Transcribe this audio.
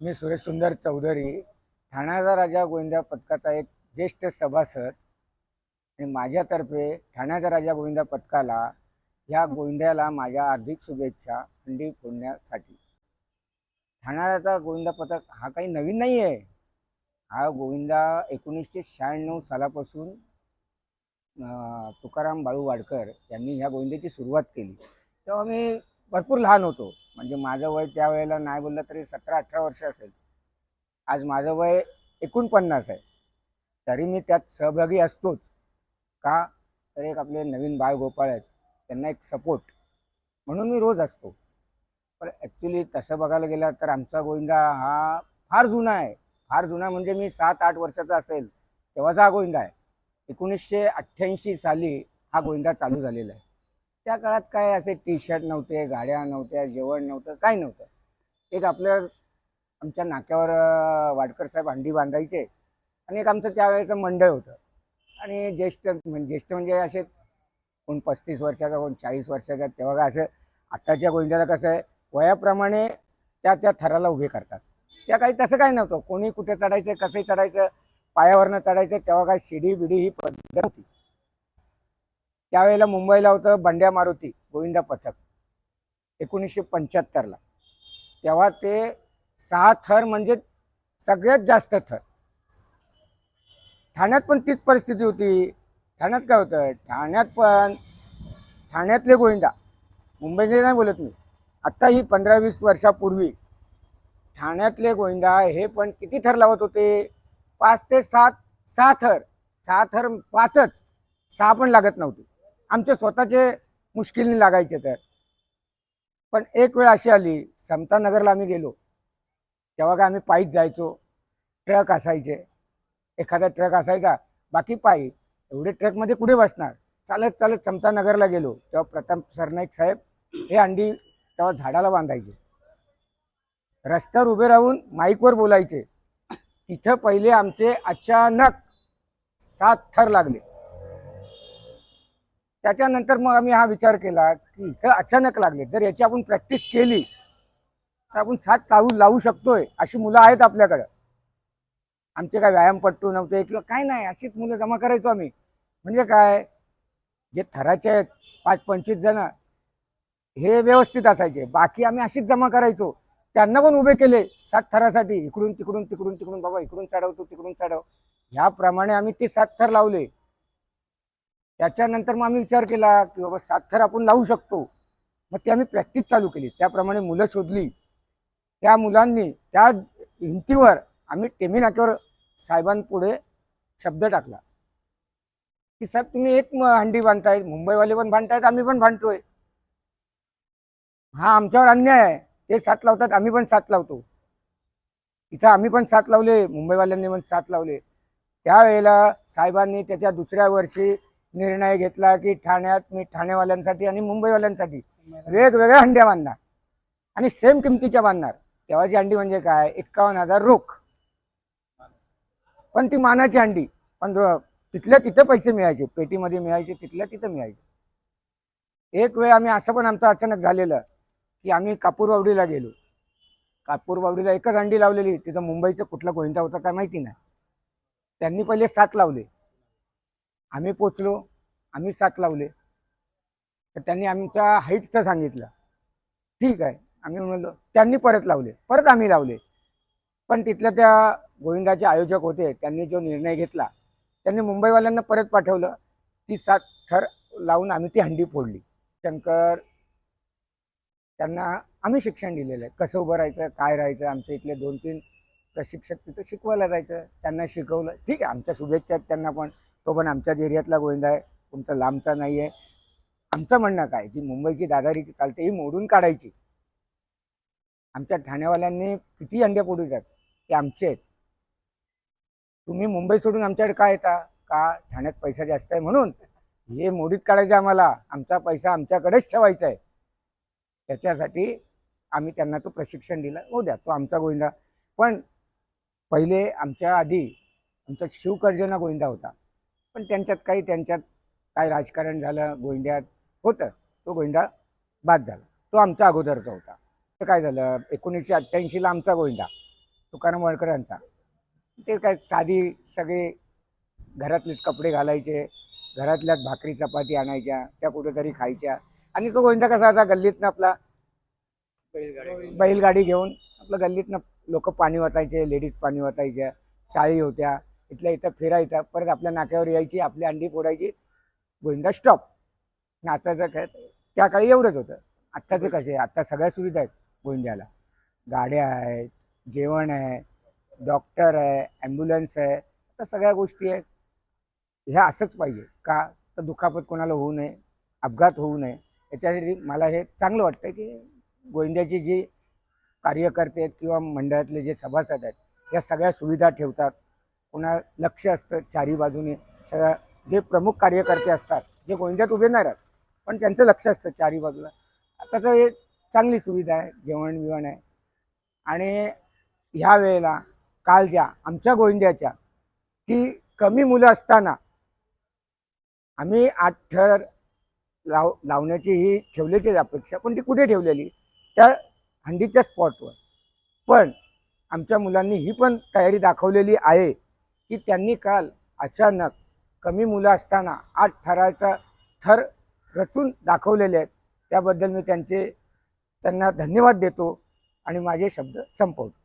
मी सुरेश सुंदर चौधरी ठाण्याचा राजा गोविंदा पथकाचा एक ज्येष्ठ सभासद आणि माझ्यातर्फे ठाण्याचा राजा गोविंदा पथकाला ह्या गोविंद्याला माझ्या हार्दिक शुभेच्छा थंडी फोडण्यासाठी. ठाण्याचा गोविंदा पथक हा काही नवीन नाही आहे हा गोविंदा एकोणीसशे शहाण्णव सालापासून तुकाराम बाळू वाडकर यांनी ह्या गोविंद्याची सुरुवात केली. तेव्हा मी भरपूर लहान होतो. म्हणजे माझं वय त्यावेळेला नाही बोललं तरी सतरा अठरा वर्ष असेल. आज माझं वय एकोणपन्नास आहे. तरी मी त्यात सहभागी असतोच. का? तर एक आपले नवीन बाळ गोपाळ आहेत. त्यांना एक सपोर्ट म्हणून मी रोज असतो. पण ॲक्च्युली तसं बघायला गेलं तर आमचा गोविंदा हा फार जुना आहे. फार जुना म्हणजे मी सात आठ वर्षाचा असेल. तेव्हाचा हा गोविंदा आहे. एकोणीसशे अठ्ठ्याऐंशी साली हा गोविंदा चालू झालेला आहे. त्या काळात काय असे टी शर्ट नव्हते गाड्या नव्हत्या जेवण नव्हतं काय नव्हतं. एक आपलं आमच्या नाक्यावर वाडकर साहेब हंडी बांधायचे आणि एक आमचं त्यावेळेचं मंडळ होतं. आणि ज्येष्ठ म्हणजे ज्येष्ठ म्हणजे असे कोण पस्तीस वर्षाचा कोण चाळीस वर्षाचा तेव्हा काय असं आत्ताच्या गोविंद्याला कसं आहे वयाप्रमाणे त्या त्या थराला उभे करतात. त्या काही तसं काही नव्हतं. कोणी कुठे चढायचं कसंही चढायचं पायावरनं चढायचं तेव्हा काय शिडी बिडी ही पद्धत होती त्यावेळेला मुंबईला होतं बंड्या मारुती गोविंदा पथक. एकोणीसशे पंच्याहत्तरला. तेव्हा ते सहा थर म्हणजे सगळ्यात जास्त थर. ठाण्यात पण तीच परिस्थिती होती. ठाण्यात काय होतं? ठाण्यात पण ठाण्यातले गोविंदा. मुंबईचे नाही बोलत मी. आत्ता ही पंधरा वीस वर्षापूर्वी ठाण्यातले गोविंदा हे पण किती थर लावत होते? पाच ते सात सहा थर. सहा थर पाचच. सहा पण लागत नव्हती. आमचे स्वतःचे मुश्किलने लागायचे तर. पण एक वेळ अशी आली समतानगरला आम्ही गेलो. तेव्हा काय आम्ही पायीच जायचो. ट्रक असायचे. एखादा ट्रक असायचा बाकी पायी. एवढे ट्रकमध्ये कुठे बसणार? चालत चालत समतानगरला गेलो. तेव्हा प्रताप सरनाईक साहेब हे अंडी तेव्हा झाडाला बांधायचे. रस्त्यावर उभे राहून माईकवर बोलायचे. तिथं पहिले आमचे अचानक सात थर लागले. त्याच्यानंतर मग आम्ही हा विचार केला की इथं अचानक लागले. जर याची आपण प्रॅक्टिस केली तर आपण सात लावू लावू शकतोय अशी मुलं आहेत आपल्याकडं. आमचे काय व्यायामपट्टू नव्हते किंवा काय नाही अशीच मुलं जमा करायचो आम्ही. म्हणजे काय? जे थराचे आहेत पाच पंचवीस जण हे व्यवस्थित असायचे. बाकी आम्ही अशीच जमा करायचो. त्यांना पण उभे केले सात थरासाठी इकडून तिकडून तिकडून तिकडून बाबा इकडून चढवतो तिकडून चढव. ह्याप्रमाणे आम्ही ते सात थर लावले. त्याच्यानंतर मग आम्ही विचार केला की बाबा सात थर आपण लावू शकतो. मग ती आम्ही प्रॅक्टिस चालू केली. त्याप्रमाणे मुलं शोधली. त्या मुलांनी त्या भिंतीवर आम्ही टेमिनाक्यावर साहेबांपुढे शब्द टाकला. की साहेब तुम्ही एक हंडी बांधताय मुंबईवाले पण बांधतायत आम्ही पण बांधतोय. हा आमच्यावर अन्याय आहे. ते सात लावतात आम्ही पण सात लावतो. इथं आम्ही पण सात लावले मुंबईवाल्यांनी पण सात लावले. त्यावेळेला साहेबांनी त्याच्या दुसऱ्या वर्षी निर्णय घेतला की ठाण्यात मी ठाणेवाल्यांसाठी आणि मुंबईवाल्यांसाठी वेगवेगळ्या हंड्या बांधणार आणि सेम किमतीच्या बांधणार तेव्हाची हंडी म्हणजे काय? एक्कावन्न हजार रोख. पण ती मानाची हंडी पण तिथल्या तिथं पैसे मिळायचे. पेटीमध्ये मिळायचे तिथल्या तिथं मिळायचे. एक वेळ आम्ही असं पण आमचं अचानक झालेलं की आम्ही कापूरबावडीला गेलो. कापूरबावडीला एकच अंडी लावलेली. तिथं मुंबईचं कुठला गोविंदा होता काय माहिती नाही. त्यांनी पहिले सात लावले. आम्ही पोचलो आम्ही साथ लावले. तर त्यांनी आमच्या हाईटचं सांगितलं. ठीक आहे. आम्ही म्हणलो त्यांनी परत लावले. परत आम्ही लावले. पण तिथल्या त्या गोविंदाचे आयोजक होते त्यांनी जो निर्णय घेतला त्यांनी मुंबईवाल्यांना परत पाठवलं. ती सात थर लावून आम्ही ती हंडी फोडली. शंकर त्यांना आम्ही शिक्षण दिलेलं आहे. कसं उभं राहायचं काय राहायचं आमच्या इथले दोन तीन प्रशिक्षक तिथं शिकवायला जायचं त्यांना शिकवलं. ठीक आहे आमच्या शुभेच्छा आहेत त्यांना पण. तो पण आमच्याच एरियातला गोविंदा आहे. तुमचा लांबचा नाही आहे. आमचं म्हणणं काय? जी मुंबईची दादारी चालते ही मोडून काढायची. आमच्या ठाण्यावाल्यांनी किती अंडे फोडू द्यात ते आमचे आहेत. तुम्ही मुंबई सोडून आमच्याकडे का येता? का ठाण्यात पैसा जास्त आहे म्हणून? हे मोडीत काढायचं आम्हाला. आमचा पैसा आमच्याकडेच ठेवायचा आहे. त्याच्यासाठी आम्ही त्यांना तो प्रशिक्षण दिला. हो द्या तो आमचा गोविंदा. पण पहिले आमच्या आधी आमचा शिवकर्जना गोविंदा होता. पण त्यांच्यात काही त्यांच्यात काय राजकारण झालं गोविंद्यात होतं. तो गोविंदा बाद झाला. तो आमचा अगोदरचा होता. तर काय झालं? एकोणीसशे अठ्ठ्याऐंशीला आमचा गोविंदा तुकाराम वळकरांचा. ते काय साधी सगळे घरातलेच कपडे घालायचे घरातल्याच भाकरी चपाती आणायच्या त्या कुठेतरी खायच्या. आणि तो गोविंदा कसा होता? गल्लीतनं आपला बैलगाडी घेऊन आपलं गल्लीतनं लोक पाणी वाचायचे लेडीज पाणी वाचायच्या चाळी होत्या. इथल्या इथं फिरायचा परत आपल्या नाक्यावर यायची आपली अंडी फोडायची. गोविंदा स्टॉप नाचायचं खेळायचं. त्या काळी एवढंच होतं. आत्ताचे कसे? आत्ता सगळ्या सुविधा आहेत गोविंद्याला गाड्या आहेत जेवण आहे डॉक्टर आहे ॲम्ब्युलन्स आहे. आता सगळ्या गोष्टी आहेत. ह्या असंच पाहिजे. का? तर दुखापत कोणाला होऊ नये अपघात होऊ नये. याच्यासाठी मला हे चांगलं वाटतं की गोविंद्याची जी कार्यकर्ते आहेत किंवा मंडळातले जे सभासद आहेत या सगळ्या सुविधा ठेवतात. पुन्हा लक्ष असतं चारी बाजूने. सगळ्या जे प्रमुख कार्यकर्ते असतात जे गोंजात उभे नाही राहत पण त्यांचं लक्ष असतं चारी बाजूला. आताचं हे चांगली सुविधा आहे जेवण बिवण आहे. आणि ह्या वेळेला काल ज्या आमच्या गोविंद्याच्या की कमी मुलं असताना आम्ही आठ थर लाव लावण्याची ही ठेवल्याचीच अपेक्षा पण ती कुठे ठेवलेली? त्या हंडीच्या स्पॉटवर पण आमच्या मुलांनी ही पण तयारी दाखवलेली आहे की त्यांनी काल अचानक कमी मुलं असताना आठ थराचा थर रचून दाखवलेले आहेत. त्याबद्दल मी त्यांचे त्यांना धन्यवाद देतो आणि माझे शब्द संपवतो.